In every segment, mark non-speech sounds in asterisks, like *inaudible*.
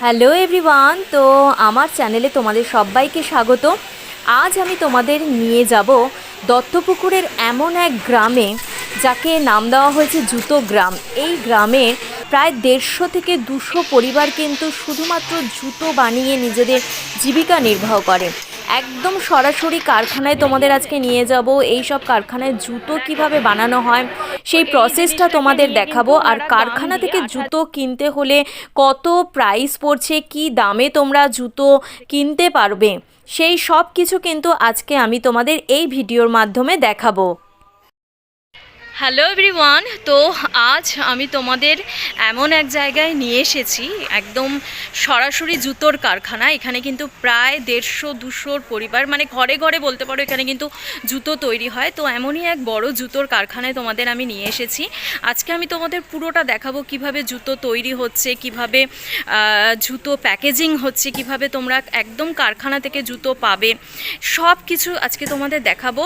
Hello everyone তো আমার চ্যানেলে তোমাদের সবাইকে স্বাগত আজ আমি তোমাদের নিয়ে যাব দত্তপুকুরের এমন এক গ্রামে, যাকে নাম দেওয়া হয়েছে জুতো গ্রাম। এই গ্রামের প্রায় দেড়শো থেকে দুশো পরিবার কিন্তু শুধুমাত্র জুতো বানিয়ে নিজেদের জীবিকা নির্বাহ করে। একদম সরাসরি কারখানায় তোমাদের আজকে নিয়ে যাব। এই সব কারখানায় জুতো কীভাবে বানানো হয়, সেই প্রসেসটা তোমাদের দেখাবো। আর কারখানা থেকে জুতো কিনতে হলে কত প্রাইস পড়ছে, কি দামে তোমরা জুতো কিনতে পারবে, সেই সব কিছু কিন্তু আজকে আমি তোমাদের এই ভিডিওর মাধ্যমে দেখাবো। হ্যালো এভরিওয়ান তো আজ আমি তোমাদের এমন এক জায়গায় নিয়ে এসেছি, একদম সরাসরি জুতোর কারখানা। এখানে কিন্তু প্রায় দেড়শো, দুশোর পরিবার মানে ঘরে ঘরে বলতে পারো এখানে কিন্তু জুতো তৈরি হয়। তো এমনই এক বড় জুতোর কারখানায় তোমাদের আমি নিয়ে এসেছি। আজকে আমি তোমাদের পুরোটা দেখাবো কীভাবে জুতো তৈরি হচ্ছে, কীভাবে জুতো প্যাকেজিং হচ্ছে, কীভাবে তোমরা একদম কারখানা থেকে জুতো পাবে। সব কিছু আজকে তোমাদের দেখাবো।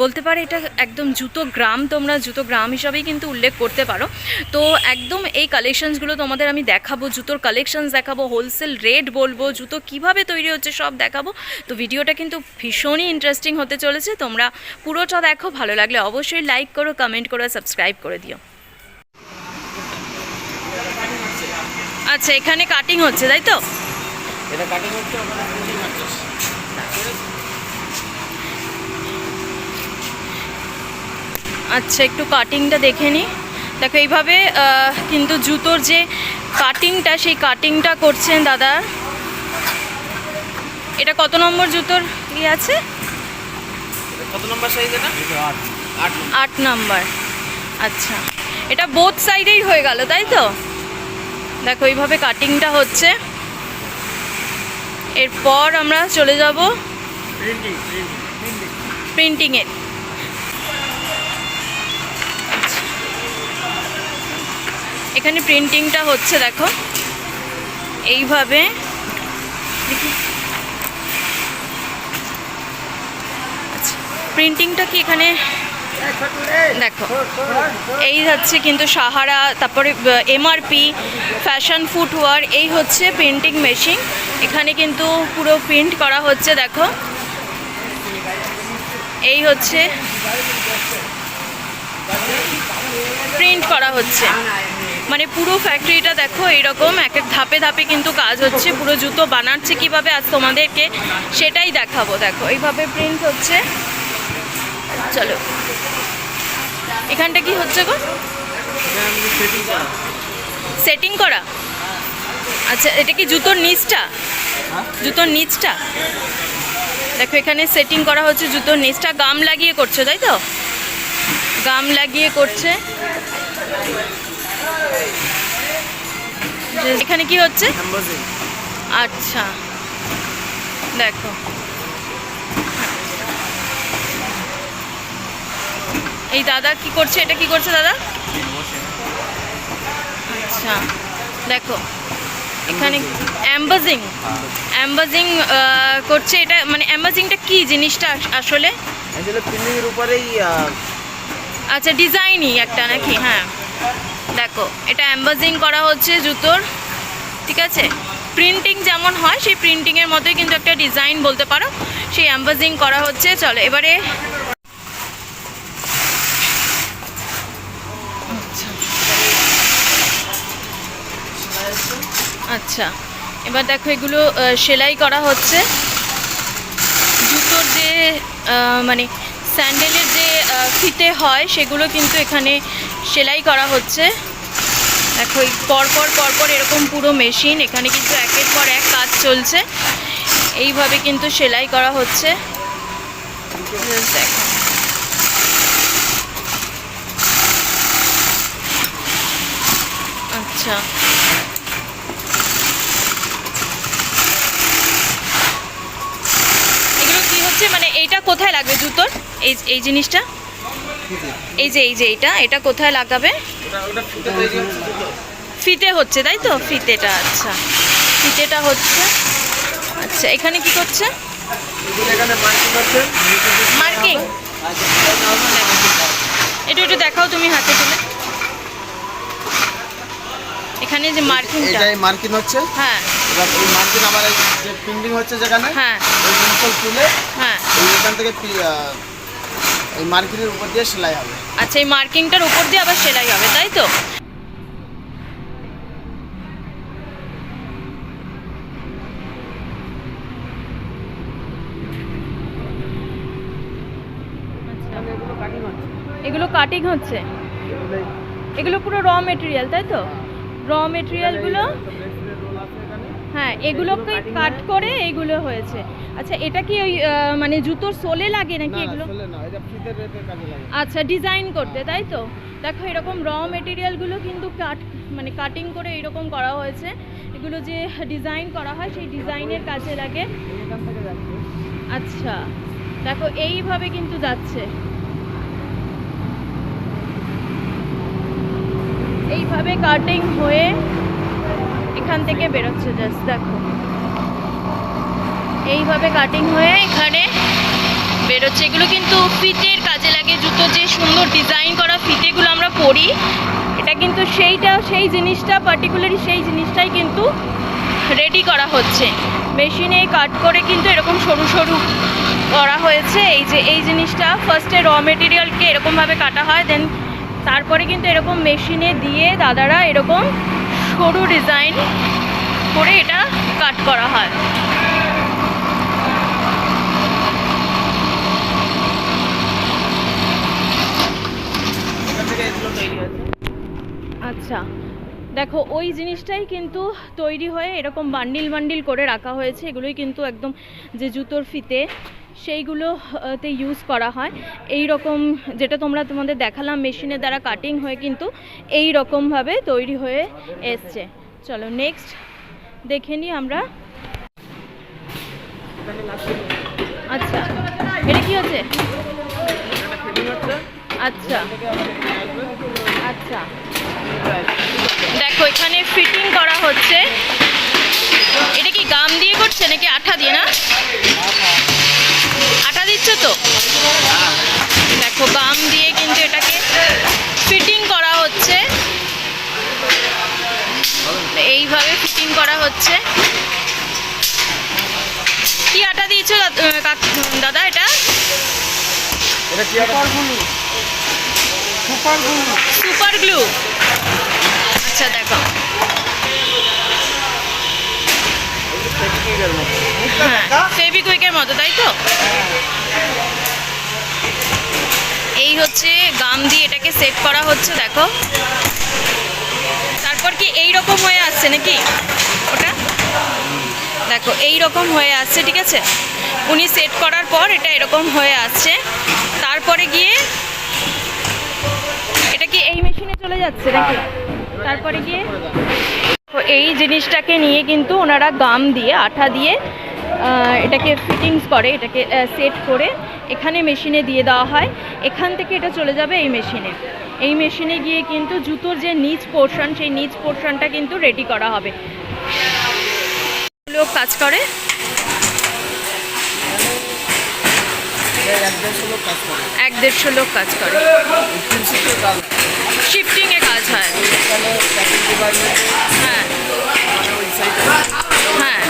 বলতে পারে এটা একদম জুতো গ্রাম তোমরা জুতো গ্রাম হিসাবেই কিন্তু উল্লেখ করতে পারো। তো একদম এই কালেকশনসগুলো তোমাদের আমি দেখাবো, জুতোর কালেকশনস দেখাবো হোলসেল রেট বলব, জুতো কীভাবে তৈরি হচ্ছে সব দেখাবো। তো ভিডিওটা কিন্তু ভীষণই ইন্টারেস্টিং হতে চলেছে। তোমরা পুরোটা দেখো, ভালো লাগলে অবশ্যই লাইক করো কমেন্ট করো সাবস্ক্রাইব করে দিও। আচ্ছা এখানে কাটিং হচ্ছে, তাই তো? এটা কাটিং হচ্ছে ওখানে প্রিন্টিং হচ্ছে আচ্ছা একটু কাটিংটা দেখে নিই দেখো এইভাবে কিন্তু জুতোর যে কাটিংটা সেই কাটিংটা করছেন দাদা। এটা কত নম্বর জুতোর ইয়ে আছে? কত নম্বর সাইজ এটা? আট। আট আট আচ্ছা এটা বোথ সাইডেই হয়ে গেল তাই তো? দেখো এইভাবে কাটিংটা হচ্ছে। এরপর আমরা চলে যাব প্রিন্টিং প্রিন্টিংয়ে এখানে প্রিন্টিংটা হচ্ছে, দেখো। এইভাবে। প্রিন্টিংটা কি এখানে? দেখো, এই হচ্ছে কিন্তু সাহারা, তারপরে এমআরপি ফ্যাশন ফুটওয়ার এই হচ্ছে প্রিন্টিং মেশিন এখানে কিন্তু পুরো প্রিন্ট করা হচ্ছে, দেখো। এই হচ্ছে প্রিন্ট করা হচ্ছে। মানে পুরো ফ্যাক্টরিটা দেখো এইরকম এক এক ধাপে ধাপে কিন্তু কাজ হচ্ছে, পুরো জুতো বানাচ্ছে কীভাবে আজ তোমাদেরকে সেটাই দেখাবো। দেখো, এইভাবে প্রিন্ট হচ্ছে। চলো, এখানটা কি হচ্ছে গো? সেটিং করা? আচ্ছা এটা কি জুতোর নিচটা? জুতোর নিচটা? দেখো, এখানে সেটিং করা হচ্ছে জুতোর নিচটা। গাম লাগিয়ে করছে, তাই তো? গাম লাগিয়ে করছে। এখানে কি হচ্ছে? আচ্ছা। দেখো। এই দাদা কি করছে? এটা কি করছে দাদা? আচ্ছা। দেখো। এখানে অ্যাম্বাজিং অ্যাম্বাজিং করছে এটা মানে অ্যাম্বাজিংটা কি জিনিসটা আসলে? উপরেই আচ্ছা ডিজাইনই একটা নাকি? হ্যাঁ। দেখো, এটা অ্যাম্বাজিং করা হচ্ছে জুতোর, ঠিক আছে প্রিন্টিং যেমন হয়, সেই প্রিন্টিংয়ের মতোই কিন্তু একটা ডিজাইন বলতে পারো সেই অ্যাম্বাজিং করা হচ্ছে, চলো এবারে আচ্ছা। এবার দেখো এগুলো সেলাই করা হচ্ছে জুতোর যে মানে স্যান্ডেলের যে ফিতে হয়, সেগুলো কিন্তু এখানে সেলাই করা হচ্ছে। দেখো পরপর পরপর এরকম পুরো মেশিন এখানে কিন্তু একের পর এক কাজ চলছে। এইভাবে কিন্তু সেলাই করা হচ্ছে। দেখো। আচ্ছা। এগুলো কি হচ্ছে? মানে এইটা কোথায় লাগবে জুতোর? এই এই জিনিসটা? এই যে এই যে এইটা এটা কোথায় লাগাবে ফিতে হচ্ছে তাই তো? ফিতেটা আচ্ছা। ফিতেটা হচ্ছে। আচ্ছা এখানে কি করছে? মার্কিং মার্কিং একটু একটু দেখাও তুমি হাতে তুলে। এখানে যে মার্কিংটা এটাই মার্কিং হচ্ছে। হ্যাঁ। এবার এই মার্কিং আবার এই যে প্রিন্টিং হচ্ছে যেখানে হ্যাঁ। ওই জিনিসটা তুলে হ্যাঁ। এই এখান থেকে এই মার্কিংয়ের উপর দিয়ে সেলাই হবে। আচ্ছা এই মার্কিংটার উপর দিয়ে আবার সেলাই হবে, তাই তো? এগুলো কাটিং হচ্ছে। এগুলো পুরো র মেটেরিয়াল তাই তো? র মেটেরিয়ালগুলো হ্যাঁ এগুলোকে কাট করে এইগুলো হয়েছে। আচ্ছা এটা কি ওই মানে জুতোর সোলে লাগে নাকি এগুলো? আচ্ছা ডিজাইন করতে তাই তো? দেখো এরকম র মেটেরিয়ালগুলো কিন্তু কাট মানে কাটিং করে এরকম করা হয়েছে। এগুলো যে ডিজাইন করা হয় সেই ডিজাইনের কাজে লাগে। আচ্ছা দেখো এইভাবে কিন্তু যাচ্ছে। এইভাবে কাটিং হয়ে এখান থেকে বেরোচ্ছে জাস্ট দেখো। এইভাবে কাটিং হয়ে এখানে বেরোচ্ছে। এগুলো কিন্তু ফিতের কাজে লাগে, জুতো যে সুন্দর ডিজাইন করা ফিতেগুলো আমরা পরি, এটা কিন্তু সেইটা, সেই জিনিসটা পার্টিকুলারলি সেই জিনিসটাই কিন্তু রেডি করা হচ্ছে। মেশিনে কাট করে কিন্তু এরকম সরু সরু করা হয়েছে। এই যে, এই জিনিসটা ফার্স্টে র মেটেরিয়ালকে এরকমভাবে কাটা হয় দেন তারপরে কিন্তু এরকম মেশিনে দিয়ে দাদারা এরকম সরু ডিজাইন করে এটা কাট করা হয়। আচ্ছা দেখো ওই জিনিসটাই কিন্তু তৈরি হয়ে এরকম বান্ডিল বান্ডিল করে রাখা হয়েছে। এগুলোই কিন্তু একদম যে জুতোর ফিতে সেইগুলো আহ, তে ইউজ করা হয়। এই রকম যেটা তোমরা তোমাদের দেখালাম মেশিনের দ্বারা কাটিং হয়ে কিন্তু এই রকমভাবে তৈরি হয়ে এসছে। চলো নেক্সট দেখে নিই আমরা। আচ্ছা এটা কি হচ্ছে? আচ্ছা আচ্ছা। দেখো এখানে ফিটিং করা হচ্ছে। এটা কি গাম দিয়ে করছে নাকি আঠা দিয়ে না? আঠা দিচ্ছ তো? দেখো বাম দিয়ে কিন্তু এটাকে ফিটিং করা হচ্ছে। এইভাবে ফিটিং করা হচ্ছে। কি আটা দিয়েছ দাদা এটা? এটা super glue super glue super glue আচ্ছা দেখো। মতো হ্যাঁ ফেভিকুইকের মতো, তাই তো? এই হচ্ছে গাম দিয়ে এটাকে সেট করা হচ্ছে, দেখো। তারপর কি এই রকম হয়ে আসছে নাকি? ওটা? দেখো, এই রকম হয়ে আসছে, ঠিক আছে? উনি সেট করার পর এটা এরকম হয়ে আসছে। তারপরে গিয়ে এটা কি এই মেশিনে চলে যাচ্ছে নাকি? তারপরে গিয়ে তো এই জিনিসটাকে নিয়ে কিন্তু ওনারা গাম দিয়ে, আঠা দিয়ে এটাকে ফিটিংস করে, এটাকে সেট করে এখানে মেশিনে দিয়ে দেওয়া হয়। এখান থেকে এটা চলে যাবে এই মেশিনে এই মেশিনে গিয়ে কিন্তু জুতোর যে নিচ পোর্শন সেই নিচ পোর্শনটা কিন্তু রেডি করা হবে। লোক কাজ করে। এক দেড়শো লোক কাজ করে। শিফটিংয়ে কাজ হয়। হ্যাঁ। হ্যাঁ।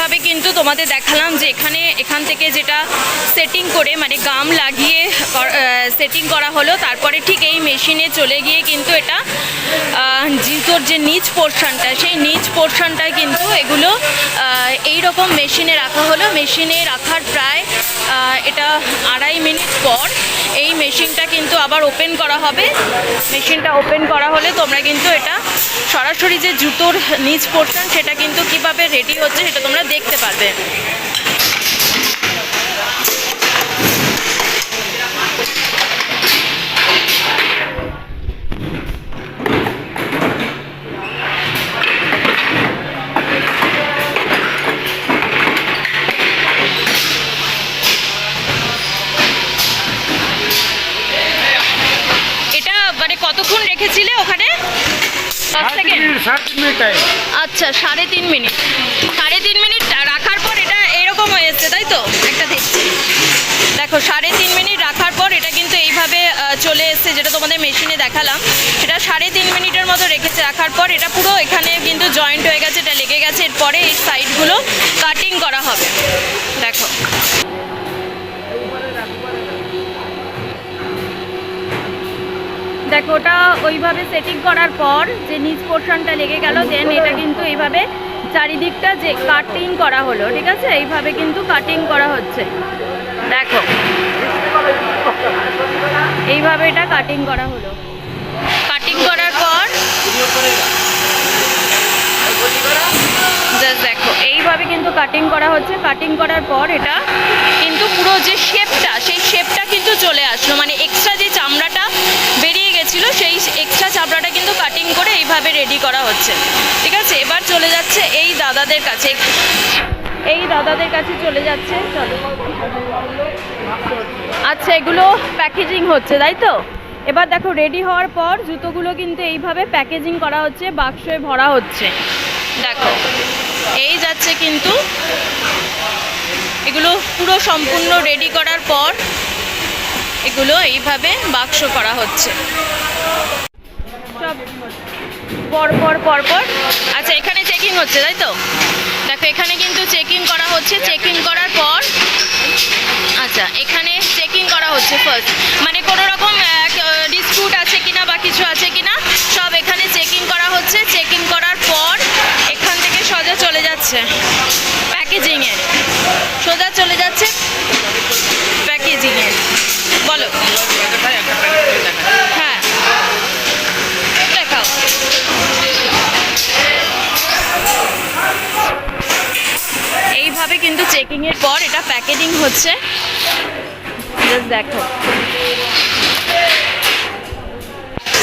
এইভাবে কিন্তু তোমাদের দেখালাম যে এখানে, এখান থেকে যেটা সেটিং করে মানে গাম লাগিয়ে সেটিং করা হলো। তারপরে ঠিক এই মেশিনে চলে গিয়ে কিন্তু এটা জুতোর যে নিচ পোর্শনটা সেই নিচ পোর্শনটা কিন্তু এগুলো এই রকম মেশিনে রাখা হলো। মেশিনে রাখার প্রায় এটা আড়াই মিনিট পর এই মেশিনটা কিন্তু আবার ওপেন করা হবে। মেশিনটা ওপেন করা হলে তোমরা কিন্তু এটা সরাসরি যে জুতোর নিচ পোর্শন সেটা কিন্তু কীভাবে রেডি হচ্ছে সেটা তোমরা দেখতে পারবে। মিনিট টাইম আচ্ছা সাড়ে তিন মিনিট। সাড়ে তিন মিনিট রাখার পর এটা এরকম হয়ে এসছে তাই তো? একটা দেখছি দেখো, সাড়ে তিন মিনিট রাখার পর এটা কিন্তু এইভাবে চলে এসছে যেটা তোমাদের মেশিনে দেখালাম। সেটা সাড়ে তিন মিনিটের মতো রেখেছে। রাখার পর এটা পুরো এখানে কিন্তু জয়েন্ট হয়ে গেছে, এটা লেগে গেছে। এরপরে এই সাইডগুলো কাটিং করা হবে। দেখো। দেখো, ওটা ওইভাবে সেটিং করার পর যে নিচ পোর্শনটা লেগে গেল দেন এটা কিন্তু এইভাবে চারিদিকটা যে কাটিং করা হলো, ঠিক আছে? এইভাবে কিন্তু কাটিং করা হচ্ছে। দেখো, এইভাবে এটা কাটিং করা হলো। কাটিং করার পর দেখো, এইভাবে কিন্তু কাটিং করা হচ্ছে। কাটিং করার পর এটা কিন্তু পুরো যে শেপটা সেই শেপটা কিন্তু চলে আসলো। মানে এক্সট্রা যে চামড়াটা বেরিয়ে গেছিল সেই এক্সট্রা চামড়াটা কিন্তু কাটিং করে এইভাবে রেডি করা হচ্ছে। ঠিক আছে, এবার চলে যাচ্ছে এই দাদাদের কাছে। এই দাদাদের কাছে চলে যাচ্ছে আচ্ছা এগুলো প্যাকেজিং হচ্ছে, তাই তো? এবার দেখো রেডি হওয়ার পর জুতোগুলো কিন্তু এইভাবে প্যাকেজিং করা হচ্ছে, বাক্সে ভরা হচ্ছে। দেখো, এই যাচ্ছে কিন্তু, এগুলো পুরো সম্পূর্ণ রেডি করার পর এগুলো এইভাবে বাক্স করা হচ্ছে। সব পর পর পর পর আচ্ছা এখানে চেকিং হচ্ছে, তাই তো? দেখো, এখানে কিন্তু চেকিং করা হচ্ছে। চেকিং করার পর আচ্ছা এখানে চেকিং করা হচ্ছে ফার্স্ট মানে কোনো রকম ডিসপিউট আছে কিনা বা কিছু আছে কিনা, সব এখানে চেকিং করা হচ্ছে। চেকিং করার পর এখান থেকে সোজা চলে যাচ্ছে। প্যাকেজিংয়ে প্যাকেজিং হচ্ছে। দেখো।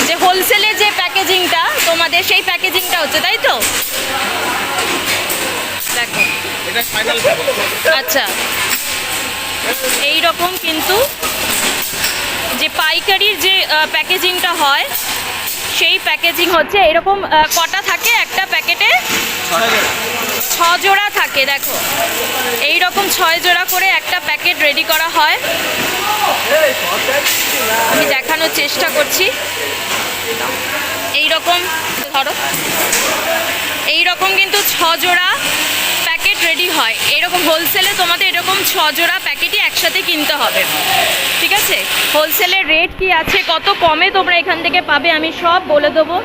যে হোলসেলে যে প্যাকেজিংটা তোমাদের সেই প্যাকেজিংটা হচ্ছে তাই তো? দেখো। আচ্ছা। এই রকম কিন্তু যে পাইকারির যে প্যাকেজিংটা হয় সেই প্যাকেজিং হচ্ছে এরকম কটা থাকে? একটা প্যাকেটে জোড়া থাকে, দেখো। এই রকম ছয় জোড়া করে একটা প্যাকেট রেডি করা হয়। আমি দেখানোর চেষ্টা করছি। এই রকম ধরো। এই রকম কিন্তু ছ জোড়া প্যাকেট রেডি হয়। এরকম হোলসেলে তোমাদের এরকম ছ জোড়া প্যাকেটই একসাথে কিনতে হবে। ঠিক আছে? হোলসেলের রেট কি আছে? কত কমে তোমরা এখান থেকে পাবে? আমি সব বলে দেবো।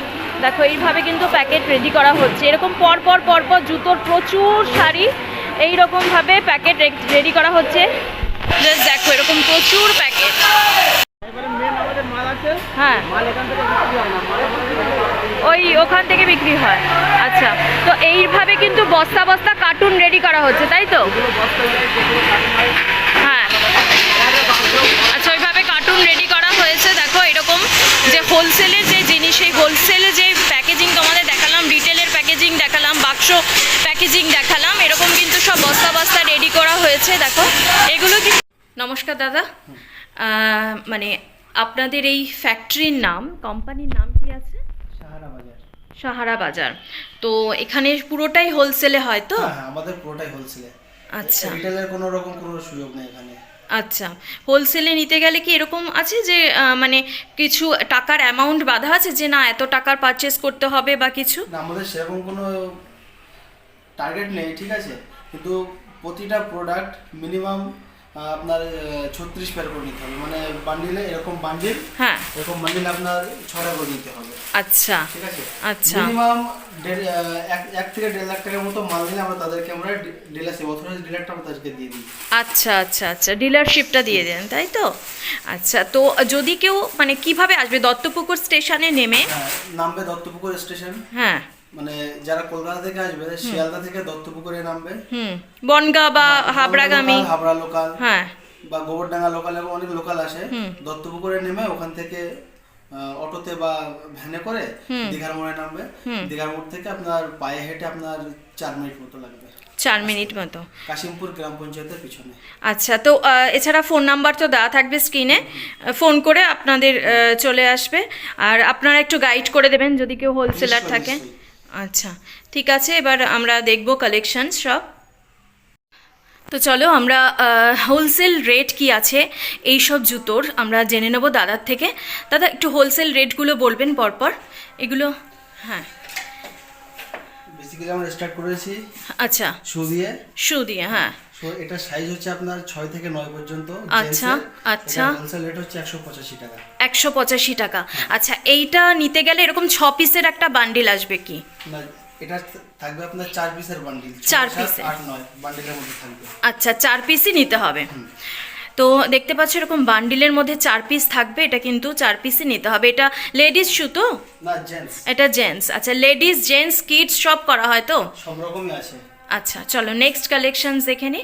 দেখো এইভাবে কিন্তু প্যাকেট রেডি করা হচ্ছে। এরকম পর পর পর পর জুতোর প্রচুর শাড়ি এই রকমভাবে প্যাকেট রেডি করা হচ্ছে। জাস্ট দেখো এরকম প্রচুর প্যাকেট। হয়। ওই ওখান থেকে বিক্রি হয়। আচ্ছা তো এইভাবে কিন্তু বস্তা বস্তা কার্টুন রেডি করা হচ্ছে তাই তো? হ্যাঁ। আচ্ছা ওইভাবে কার্টুন রেডি করা হয়েছে দেখো এরকম যে হোলসেলের যে জিনিস সেই হোলসেলে যে প্যাকেজিং তোমাদের দেখালাম রিটেলের প্যাকেজিং দেখালাম বাক্স প্যাকেজিং দেখালাম এরকম কিন্তু সব বস্তা বস্তা রেডি করা হয়েছে দেখো। এগুলো কি নমস্কার দাদা। মানে আপনাদের এই ফ্যাক্টরির নাম কোম্পানির নাম কি আছে? সাহারা বাজার। সাহারা বাজার। তো এখানে পুরোটাই হোলসেলে হয় তো? হ্যাঁ হ্যাঁ, আমাদের পুরোটাই হোলসেলে আচ্ছা। রিটেলের কোনো রকম কোনো সুযোগ নেই এখানে। আচ্ছা হোলসেলে নিতে গেলে কি এরকম আছে যে মানে কিছু টাকার অ্যামাউন্ট বাধা আছে যে না, এত টাকার পারচেস করতে হবে বা কিছু? না, আমাদের সেরকম কোনো টার্গেট নেই, ঠিক আছে? কিন্তু প্রতিটা প্রোডাক্ট মিনিমাম আপনার ছত্রিশ পেয়ার করে নিতে হবে। মানে বান্ডিলে এরকম বান্ডিল হ্যাঁ। এরকম বান্ডিল আপনার ছটা করে নিতে হবে। আচ্ছা। ঠিক আছে? আচ্ছা। মিনিমাম এক থেকে দেড় লাখ টাকার মতো মাল নিলে আমরা তাদেরকে আমরা ডিলারশিপ অথরাইজ ডিলারটা আমরা তাদেরকে দিয়ে দিই। আচ্ছা আচ্ছা আচ্ছা। ডিলারশিপটা দিয়ে দেন তাই তো? আচ্ছা তো যদি কেউ মানে কীভাবে আসবে? দত্তপুকুর স্টেশনে নেমে? হ্যাঁ নামবে দত্তপুকুর স্টেশন। হ্যাঁ। মানে যারা কলকাতা থেকে আসবে শিয়ালদা থেকে দত্তপুকুরে নামবে। হুম। বনগা বা হাবড়াগামী। হাবড়া লোকাল হ্যাঁ। বা গোবরডাঙ্গা লোকাল এবং অনেক লোকাল আসে দত্তপুকুরে নেমে ওখান থেকে অটোতে বা ভ্যানে করে দীঘার মোড়ে নামবে। দীঘার মোড় থেকে আপনার পায়ে হেঁটে আপনার চার মিনিট মতো লাগবে। চার মিনিট মতো। কাশিমপুর গ্রাম পঞ্চায়েতের পিছনে। আচ্ছা তো এছাড়া ফোন নাম্বার তো দেওয়া থাকবে স্ক্রিনে ফোন করে আপনাদের চলে আসবে। আর আপনারা একটু গাইড করে দেবেন যদি কেউ হোলসেলার থাকে। আচ্ছা ঠিক আছে এবার আমরা দেখব কালেকশন সব। তো চলো আমরা হোলসেল রেট কি আছে এই সব জুতোর আমরা জেনে নেব দাদার থেকে। দাদা একটু হোলসেল রেটগুলো বলবেন পরপর। এগুলো হ্যাঁ। বেসিক্যালি আমরা স্টার্ট করেছি আচ্ছা। শু দিয়ে শু দিয়ে হ্যাঁ। এটা সাইজ হচ্ছে আপনার ছয় থেকে নয় পর্যন্ত। আচ্ছা, আচ্ছা। হোলসেল রেট হচ্ছে একশো পঁচাশি টাকা। একশো পঁচাশি টাকা। আচ্ছা এইটা নিতে গেলে এরকম ছ পিসের একটা বান্ডিল আসবে কি? না এটা থাকবে আপনার চার পিসের বান্ডিল চার সাত, পিসের। আট নয় বান্ডিলের মধ্যে থাকবে। আচ্ছা চার পিসই নিতে হবে। তো দেখতে পাচ্ছ এরকম বান্ডিলের মধ্যে চার পিস থাকবে এটা কিন্তু চার পিসই নিতে হবে। এটা লেডিস শু তো? না জেন্টস এটা জেন্টস আচ্ছা লেডিস জেন্টস কিডস সব করা হয় তো? সব রকমই আছে। আচ্ছা চলো নেক্সট কালেকশনস দেখে নি।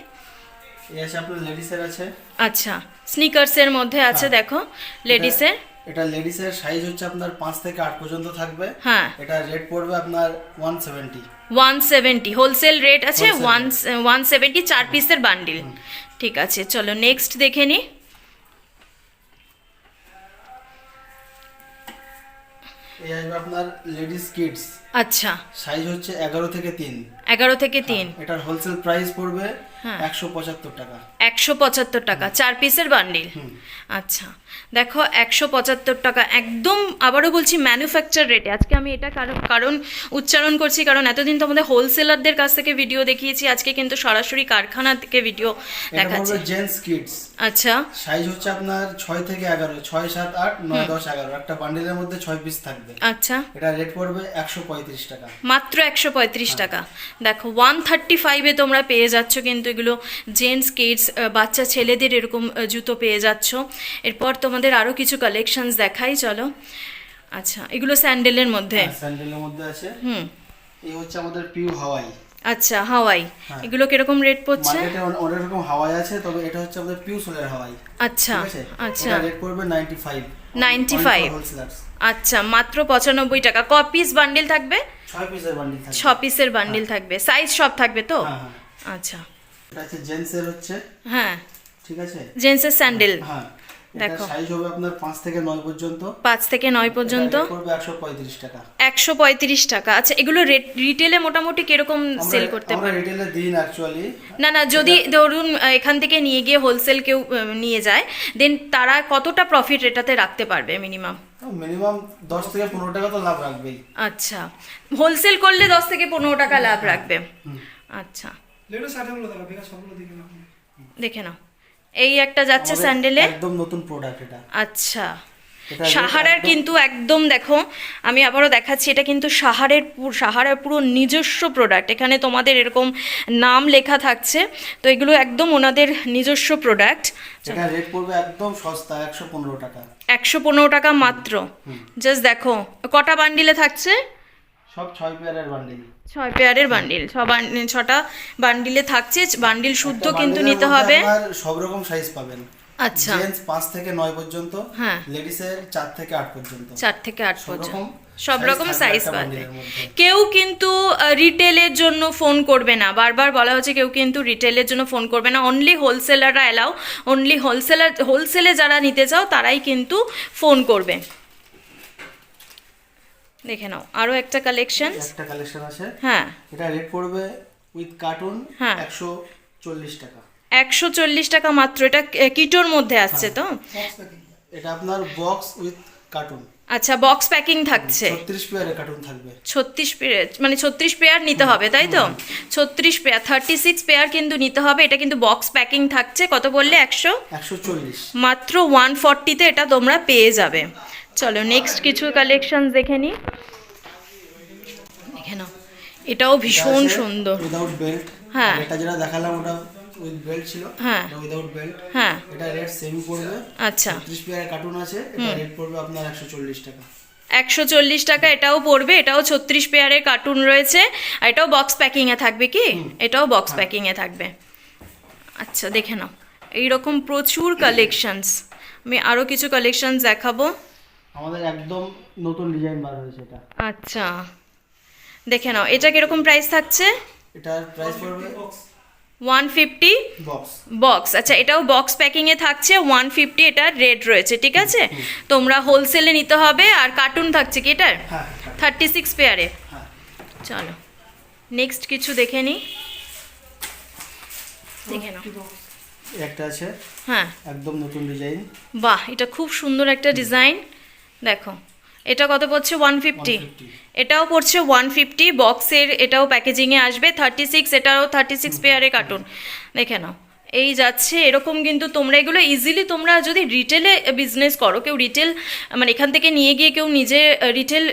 আছে আপনার লেডিসের আছে। আচ্ছা স্নিকার্সের মধ্যে আছে হ্যাঁ। দেখো লেডিসের এটা- লেডিসের সাইজ হচ্ছে আপনার পাঁচ থেকে আট পর্যন্ত থাকবে। হ্যাঁ। এটা রেট পড়বে আপনার one seventy one seventy wholesale rate আছে Wholesale ওয়ান ওয়ান সেভেন্টি চার পিসের বান্ডিল ঠিক আছে চলো নেক্সট দেখে নি। এই আসবে আপনার লেডিস কিডস আচ্ছা। সাইজ হচ্ছে এগারো থেকে তিন। এগারো থেকে তিন। এটার হোলসেল প্রাইস পড়বে হ্যাঁ। একশো পঁচাত্তর টাকা। একশো পঁচাত্তর টাকা চার পিসের বান্ডিল আচ্ছা দেখো একশো পঁচাত্তর টাকা একদম আবারও বলছি ম্যানুফ্যাকচার রেটে আজকে আমি এটা কারণ কারণ উচ্চারণ করছি কারণ এতদিন তো আমাদের হোলসেলারদের কাছ থেকে ভিডিও দেখিয়েছি আজকে কিন্তু সরাসরি কারখানা থেকে ভিডিও দেখাচ্ছি। জেন্টস কিডস আচ্ছা। সাইজ হচ্ছে আপনার ছয় থেকে এগারো ছয় সাত আট নয় দশ এগারো। একটা বান্ডিলের মধ্যে ছয় পিস থাকবে। আচ্ছা। এটা রেট পড়বে একশো পঁয়ত্রিশ টাকা। মাত্র একশো পঁয়ত্রিশ টাকা। দেখো ওয়ান থার্টি ফাইভে তোমরা পেয়ে যাচ্ছ কিন্তু এগুলো জেন্টস কিডস বাচ্চা ছেলেদের এরকম জুতো পেয়ে যাচ্ছ। এরপর তোমাদের আরও কিছু কালেকশনস দেখাই চলো। আচ্ছা এগুলো স্যান্ডেলের মধ্যে। স্যান্ডেলের মধ্যে আছে। হুম। এই হচ্ছে আমাদের পিউ হাওয়াই আচ্ছা হাওয়াই। হ্যাঁ। এগুলো কীরকম রেট পড়ছে? মার্কেটে অনেক রকম হাওয়াই আছে তবে এটা হচ্ছে আমাদের পিউ সোলের হাওয়াই। আচ্ছা আচ্ছা। এটা রেট পড়বে 95 95 হোলসেলার্স আচ্ছা মাত্র পঁচানব্বই টাকা। ক পিস বান্ডিল থাকবে? ছয় পিসের বান্ডিল থাকবে। ছ পিসের বান্ডিল থাকবে। সাইজ সব থাকবে তো? হ্যাঁ হ্যাঁ। আচ্ছা। এটা হচ্ছে জেন্টসের হচ্ছে। হ্যাঁ। ঠিক আছে? জেন্টসের স্যান্ডেল হ্যাঁ। দেখো। সাইজ হবে আপনার পাঁচ থেকে নয় পর্যন্ত। থেকে টাকা। আচ্ছা এগুলো রিটেলে মোটামুটি কীরকম সেল করতে আমরা রিটেলে দিই না অ্যাকচুয়ালি না না যদি ধরুন এখান থেকে নিয়ে গিয়ে হোলসেল কেউ নিয়ে যায় দেন তারা কতটা প্রফিট এটাতে রাখতে পারবে মিনিমাম মিনিমাম দশ থেকে পনেরো টাকা তো লাভ রাখবেই। আচ্ছা। হোলসেল করলে দশ থেকে পনেরো টাকা লাভ রাখবে। আচ্ছা। দেখে নাও। এই একটা যাচ্ছে স্যান্ডেলে? একদম নতুন প্রোডাক্ট এটা। আচ্ছা। সাহারার কিন্তু একদম দেখো আমি আবারও দেখাচ্ছি এটা কিন্তু সাহারের সাহারার পুরো নিজস্ব প্রোডাক্ট এখানে তোমাদের এরকম নাম লেখা থাকছে তো এগুলো একদম ওনাদের নিজস্ব প্রোডাক্ট এটা রেট পড়বে একদম সস্তা একশো পনেরো টাকা। একশো পনেরো টাকা মাত্র। জাস্ট দেখো কটা বান্ডিলে থাকছে? সব ছয় পেয়ারের বান্ডিল ছয় পেয়ারের বান্ডিল ছ ছটা বান্ডিলে থাকছে বান্ডিল শুদ্ধ কিন্তু নিতে হবে। সব রকম সাইজ পাবেন। আচ্ছা। জেন্টস পাঁচ থেকে নয় পর্যন্ত হ্যাঁ। লেডিসের চার থেকে আট পর্যন্ত। চার থেকে আট সব পর্যন্ত। রকম সব রকম সাইজ পাবে। কেউ কিন্তু রিটেলের জন্য ফোন করবে না। বারবার বলা হচ্ছে কেউ কিন্তু রিটেলের জন্য ফোন করবে না। অনলি হোলসেলাররা এলাও অনলি হোলসেলার হোলসেলে যারা নিতে চাও তারাই কিন্তু ফোন করবে। দেখে নাও। আরও একটা কালেকশন একটা কালেকশন আছে। হ্যাঁ। এটা রেট পড়বে উইথ কার্টুন হ্যাঁ। একশো চল্লিশ টাকা। একশো চল্লিশ টাকা মাত্র। এটা কিটোর মধ্যে আসছে তো? এটা আপনার বক্স উইথ কার্টুন আচ্ছা বক্স প্যাকিং থাকছে। ছত্রিশ পেয়ারের কার্টুন থাকবে। ছত্রিশ পেয়ার মানে ছত্রিশ পেয়ার নিতে হবে তাই তো? ছত্রিশ পেয়ার থার্টি সিক্স পেয়ার কিন্তু নিতে হবে। এটা কিন্তু বক্স প্যাকিং থাকছে। কত বললে? একশো? একশো চল্লিশ। মাত্র ওয়ান ফর্টিতে এটা তোমরা পেয়ে যাবে। চলো নেক্সট কিছু কালেকশন দেখে নিই দেখে নাও। এটাও ভীষণ সুন্দর। উইদাউট বেল্ট হ্যাঁ। এটা যেটা দেখালাম ওটা উইথ বেল্ট ছিল। হ্যাঁ। উইদাউট বেল্ট হ্যাঁ। এটা রেট সেম পড়বে। আচ্ছা। ছত্রিশ পেয়ারের কার্টুন আছে। এটা রেট পড়বে আপনার একশো চল্লিশ টাকা। একশো চল্লিশ টাকা এটাও পড়বে। এটাও ছত্রিশ পেয়ারের কার্টুন রয়েছে। আর এটাও বক্স প্যাকিংয়ে থাকবে কি? এটাও বক্স প্যাকিংয়ে থাকবে। আচ্ছা দেখে নাও। এইরকম প্রচুর কালেকশনস আমি আরও কিছু কালেকশনস দেখাবো। আমাদের একদম নতুন ডিজাইন বার হয়েছে এটা। আচ্ছা। দেখে নাও এটা কীরকম প্রাইস থাকছে? এটার প্রাইস পড়বে ওয়ান ফিফটি বক্স আচ্ছা এটাও বক্স প্যাকিংয়ে থাকছে ওয়ান ফিফটি এটার রেট রয়েছে ঠিক আছে? তোমরা হোলসেলে নিতে হবে আর কার্টুন থাকছে কি এটার? থার্টি সিক্স পেয়ারে চলো নেক্সট কিছু দেখে নিই দেখে নাও। একটা আছে। হ্যাঁ। একদম নতুন ডিজাইন বাহ এটা খুব সুন্দর একটা ডিজাইন দেখো এটা কত পড়ছে? ওয়ান ফিফটি এটাও পড়ছে ওয়ান ফিফটি বক্সের এটাও প্যাকেজিংয়ে আসবে থার্টি সিক্স এটাও থার্টি সিক্স পেয়ারে কার্টুন দেখে নাও এই যাচ্ছে এরকম কিন্তু তোমরা এগুলো ইজিলি তোমরা যদি রিটেলে বিজনেস করো কেউ রিটেল মানে এখান থেকে নিয়ে গিয়ে কেউ নিজে রিটেল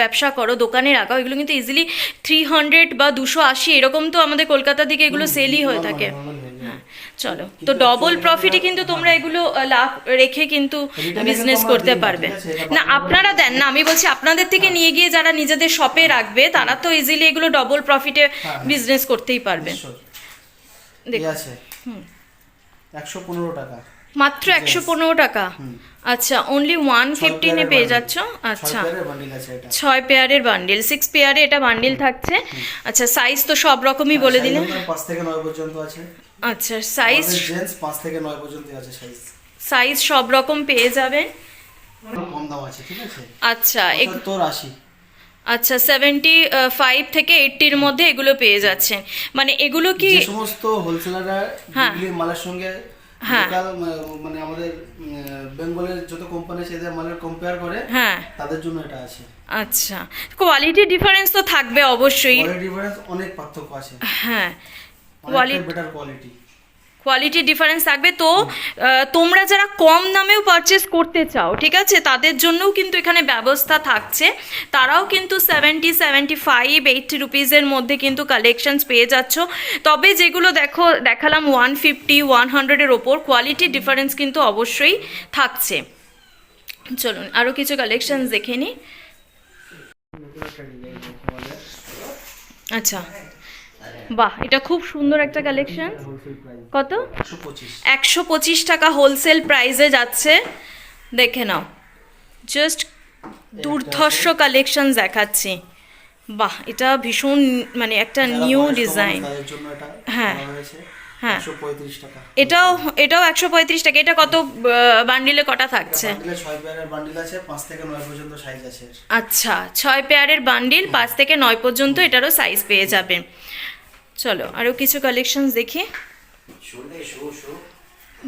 ব্যবসা করো দোকানে রাখাও এগুলো কিন্তু ইজিলি থ্রি হান্ড্রেড বা দুশো আশি এরকম তো আমাদের কলকাতার দিকে এগুলো সেলই হয়ে থাকে normal হয়ে যায়। হ্যাঁ চলো তো ডবল প্রফিটে কিন্তু তোমরা এগুলো লাভ রেখে কিন্তু বিজনেস করতে পারবে। না আপনারা দেন না আমি বলছি আপনাদের থেকে নিয়ে গিয়ে যারা নিজেদের শপে রাখবে তারা তো ইজিলি এগুলো ডবল প্রফিটে হ্যাঁ। বিজনেস করতেই পারবে। একশো পনেরো টাকা। মাত্র একশো পনেরো টাকা? আচ্ছা অনলি ওয়ান ফিফটিনে পেয়ে। যাচ্ছ? আচ্ছা। ছয় পেয়ারের বান্ডিল আছে এটা। ছয় পেয়ারের বান্ডিল সিক্স পেয়ারে এটা বান্ডিল থাকছে। আচ্ছা সাইজ তো সব রকমই বলে দিলে। পাঁচ থেকে নয় পর্যন্ত আছে। আচ্ছা সাইজ জেন্টস পাঁচ থেকে নয় পর্যন্ত আছে সাইজ সাইজ সব রকম পেয়ে যাবেন। কম দাম আছে ঠিক আছে? আচ্ছা এগ- সত্তর আশি। আচ্ছা সেভেন্টি ফাইভ থেকে এইটটির মধ্যে এগুলো পেয়ে যাচ্ছেন। মানে এগুলো কি সমস্ত হোলসেলাররা হ্যাঁ। মালের সঙ্গে হ্যাঁ। মানে আমাদের বেঙ্গলের যত কোম্পানি মালের কম্পেয়ার করে হ্যাঁ। তাদের জন্য এটা আছে। আচ্ছা। কোয়ালিটি ডিফারেন্স তো থাকবে অবশ্যই। কোয়ালিটি ডিফারেন্স অনেক পার্থক্য আছে। হ্যাঁ। Quality better quality quality difference থাকবে। তো তোমরা যারা কম দামেও পারচেস করতে চাও ঠিক আছে? তাদের জন্যও কিন্তু এখানে ব্যবস্থা থাকছে। তারাও কিন্তু সেভেন্টি সেভেন্টি ফাইভ এইটটি রুপিসের মধ্যে কিন্তু কালেকশানস পেয়ে যাচ্ছ। তবে যেগুলো দেখো দেখালাম ওয়ান ফিফটি ওয়ান হান্ড্রেডের ওপর কোয়ালিটি ডিফারেন্স কিন্তু অবশ্যই থাকছে। চলুন আরও কিছু কালেকশানস দেখে নিই আচ্ছা। বাহ এটা খুব সুন্দর একটা কালেকশন কত? একশো পঁচিশ টাকা হোলসেল প্রাইসে যাচ্ছে। দেখে নাও। জাস্ট দুর্ধর্ষ কালেকশন দেখাচ্ছি। বাহ এটা ভীষণ মানে একটা নিউ ডিজাইন হ্যাঁ। হ্যাঁ। এটাও এটাও একশো পঁয়ত্রিশ টাকা। এটা কত বান্ডিলে কটা থাকছে। আচ্ছা ছয় পেয়ারের বান্ডিল পাঁচ থেকে নয় পর্যন্ত এটারও সাইজ পেয়ে যাবে। চলো আরও কিছু কালেকশনস দেখি।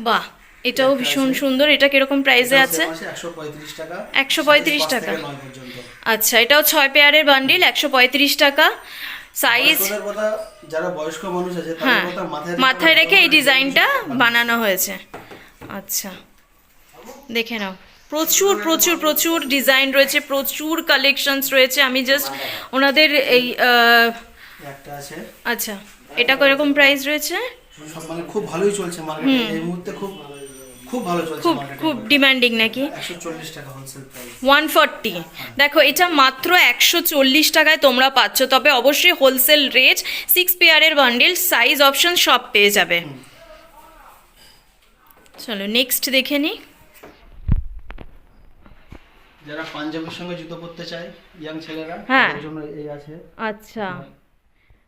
বাহ এটাও ভীষণ সুন্দর এটা কীরকম প্রাইসে আছে? একশো পঁয়ত্রিশ টাকা 135 size পাঁচ টাকা। থেকে নয় পর্যন্ত। আচ্ছা এটাও ছয় পেয়ারের বান্ডিল একশো পঁয়ত্রিশ টাকা। সাইজ যারা বয়স্ক মানুষ আছে হ্যাঁ মাথায় মাথায় রেখে এই ডিজাইনটা বানানো। হয়েছে। আচ্ছা দেখে নাও। প্রচুর প্রচুর প্রচুর ডিজাইন রয়েছে প্রচুর কালেকশনস রয়েছে। আমি জাস্ট ওনাদের এই একটা আছে। আচ্ছা এটা কীরকম প্রাইস রয়েছে? মানে খুব ভালোই চলছে মার্কেটে এই মুহূর্তে খুব খুব ভালো চলছে খুব খুব ডিমান্ডিং নাকি? একশো চল্লিশ টাকা হোলসেল প্রাইস ওয়ান ফর্টি দেখো এটা মাত্র একশো চল্লিশ টাকায় তোমরা পাচ্ছ। তবে অবশ্যই হোলসেল রেট সিক্স পেয়ারের বান্ডিল সাইজ অপশন সব পেয়ে যাবে। চলো নেক্সট দেখে নিই যারা পাঞ্জাবির সঙ্গে জুতো পরতে চায় ইয়াং ছেলেরা হ্যাঁ। তাদের জন্য এই আছে। আচ্ছা।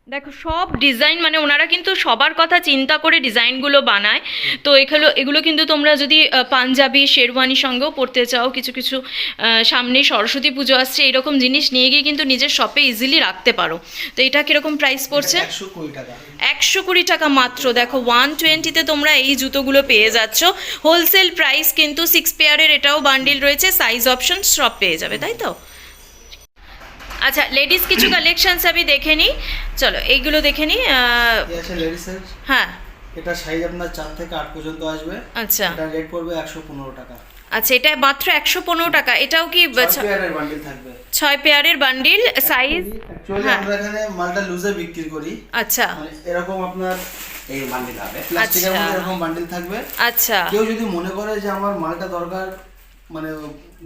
দেখো, সব ডিজাইন মানে ওনারা কিন্তু সবার কথা চিন্তা করে ডিজাইনগুলো বানায়। তো এগুলো এগুলো কিন্তু তোমরা যদি পাঞ্জাবি শেরওয়ানির সঙ্গেও পরতে চাও, কিছু কিছু সামনে সরস্বতী পুজো আসছে, এরকম জিনিস নিয়ে গিয়ে কিন্তু নিজের শপে ইজিলি রাখতে পারো। তো এটা কীরকম প্রাইস পড়ছে? একশো কুড়ি টাকা মাত্র। দেখো ওয়ান টোয়েন্টিতে তোমরা এই জুতোগুলো পেয়ে যাচ্ছ। হোলসেল প্রাইস কিন্তু সিক্স পেয়ারের এটাও বান্ডিল রয়েছে সাইজ অপশন সব পেয়ে যাবে, তাই তো? আচ্ছা লেডিস কিছু *clears throat* কালেকশনস আমি দেখে নিই। চলো এইগুলো দেখে নিই হ্যাঁ। এটা সাইজ আপনার চার থেকে আট পর্যন্ত আসবে। আচ্ছা। এটা রেট পড়বে একশো পনেরো টাকা। আচ্ছা এটা মাত্র একশো পনেরো টাকা। এটাও কি ছয় পেয়ারের বান্ডিল থাকবে। ছয় পেয়ারের বান্ডিল সাইজ। আমরা এখানে মালটা লুজে বিক্রি করি। আচ্ছা। মানে এরকম আপনার এই বান্ডিল হবে। প্লাস্টিকের আচ্ছা। মধ্যে এরকম বান্ডিল থাকবে। আচ্ছা। কেউ যদি মনে করে যে আমার মালটা দরকার মানে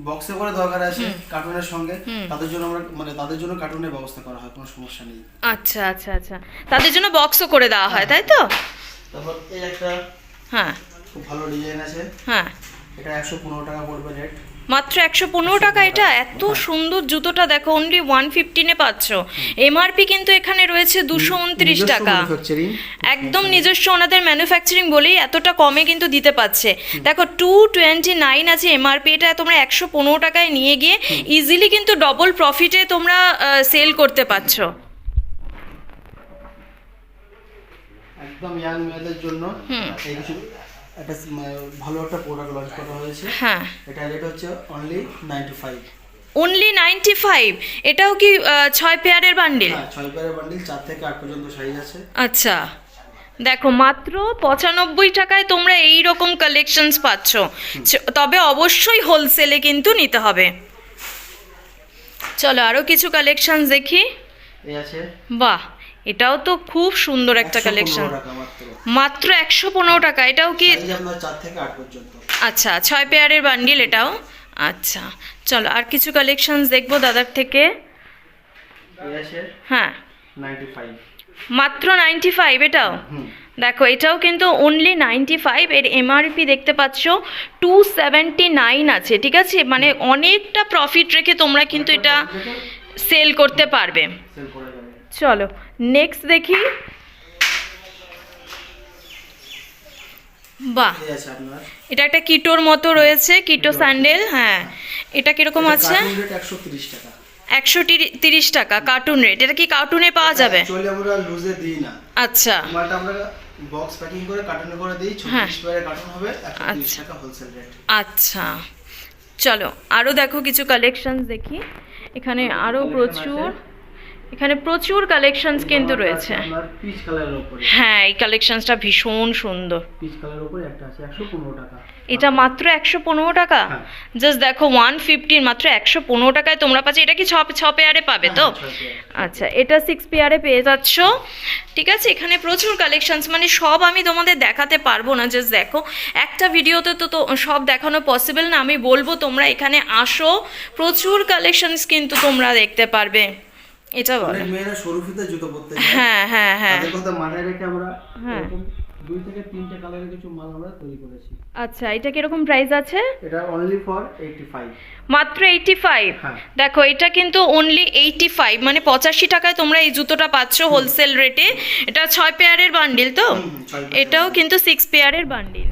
বক্সে করে দরকার আছে কার্টুনের সঙ্গে তাদের জন্য আমরা মানে তাদের জন্য কার্টুনের ব্যবস্থা করা হয় কোনো সমস্যা নেই। আচ্ছা আচ্ছা আচ্ছা। তাদের জন্য বক্সও করে দেওয়া হয় তাই তো? তারপর এই একটা হ্যাঁ। খুব ভালো ডিজাইন আছে। হ্যাঁ। এটা একশো পনেরো টাকা পড়বে রেট মাত্র একশো পনেরো টাকা। এটা এত সুন্দর জুতোটা দেখো অনলি ওয়ান ফিফটিনে পাচ্ছ। এমআরপি কিন্তু এখানে রয়েছে দুশো উনত্রিশ টাকা। একদম নিজস্ব ওনাদের ম্যানুফ্যাকচারিং বলেই এতটা কমে কিন্তু দিতে পারছে। দেখো টু টোয়েন্টি নাইন আছে এমআরপি এটা তোমরা একশো পনেরো টাকায় নিয়ে গিয়ে ইজিলি কিন্তু ডবল প্রফিটে তোমরা সেল করতে পারছ। একদম ইয়াং মেয়েদের জন্য। এই কিছু একটা ভালো একটা প্রোডাক্ট লঞ্চ করা হয়েছে। হ্যাঁ। এটা রেট হচ্ছে only ninety five only ninety five এটাও কি ছয় পেয়ারের বান্ডিল হ্যাঁ ছয় পেয়ারের বান্ডিল চার থেকে আট পর্যন্ত সাইজ আছে। আচ্ছা। দেখো মাত্র পঁচানব্বই টাকায় তোমরা এই রকম কালেকশনস পাচ্ছ। তবে অবশ্যই হোলসেলে কিন্তু নিতে হবে। চলো আরও কিছু কালেকশনস দেখি। বাহ। এটাও তো খুব সুন্দর একটা কালেকশন মাত্র। একশো পনেরো টাকা এটাও কি আচ্ছা ছয় পেয়ারের বান্ডিল এটাও? আচ্ছা চলো আর কিছু কালেকশনস দেখব দাদার থেকে। হ্যাঁ। মাত্র নাইনটি ফাইভ এটাও? দেখো এটাও কিন্তু অনলি নাইনটি ফাইভ এর এমআরপি দেখতে পাচ্ছ টু সেভেন্টি নাইন আছে ঠিক আছে? মানে অনেকটা প্রফিট রেখে তোমরা কিন্তু এটা সেল করতে পারবে। চলো নেক্সট দেখি। বাহ। এটা একটা কিটোর মতো রয়েছে কিটো স্যান্ডেল হ্যাঁ। এটা কীরকম আছে? একশো তিরিশ টাকা। কার্টুন রেট এটা কি কার্টুনে পাওয়া যাবে? আমরা লুজে দিই না। আচ্ছা। আমরা বক্স প্যাকিং করে কার্টুনে করে দিই হ্যাঁ। পেয়ারের কার্টুন হবে আচ্ছা। টাকা হোলসেল রেট আচ্ছা। চলো আরও দেখো কিছু কালেকশনস দেখি। এখানে আরও প্রচুর। এখানে প্রচুর কালেকশনস কিন্তু রয়েছে। পিচ কালারের উপরে। হ্যাঁ এই কালেকশনসটা ভীষণ সুন্দর। পিচ কালারের উপরে একটা আছে একশো পনেরো টাকা। এটা মাত্র একশো পনেরো টাকা? হ্যাঁ। জাস্ট দেখো ওয়ান ফিফটিন মাত্র একশো পনেরো টাকায় তোমরা পাচ্ছ। এটা কি ছ ছ পেয়ারে পাবে তো? হ্যাঁ। আচ্ছা এটা সিক্স পেয়ারে পেয়ে যাচ্ছ। ঠিক আছে এখানে প্রচুর কালেকশনস মানে সব আমি তোমাদের দেখাতে পারব না জাস্ট দেখো। একটা ভিডিওতে তো তো সব দেখানো পসিবল না আমি বলব তোমরা এখানে আসো। প্রচুর কালেকশনস কিন্তু তোমরা দেখতে পারবে। এটা বলো। মেয়েরা সরু ফিতে জুতো পরতে যায়। হ্যাঁ হ্যাঁ হ্যাঁ। তাদের কথা মাথায় রেখে আমরা হ্যাঁ। এরকম দুই থেকে তিনটে কালারের কিছু মাল আমরা তৈরি করেছি। আচ্ছা এটা কীরকম প্রাইস আছে? এটা অনলি ফর এইটটি ফাইভ মাত্র এইটি ফাইভ হ্যাঁ। দেখো এটা কিন্তু অনলি এইটি ফাইভ মানে পঁচাশি টাকায় তোমরা এই জুতোটা পাচ্ছ হোলসেল রেটে এটা ছয় পেয়ারের বান্ডিল তো? এটাও কিন্তু সিক্স পেয়ারের বান্ডিল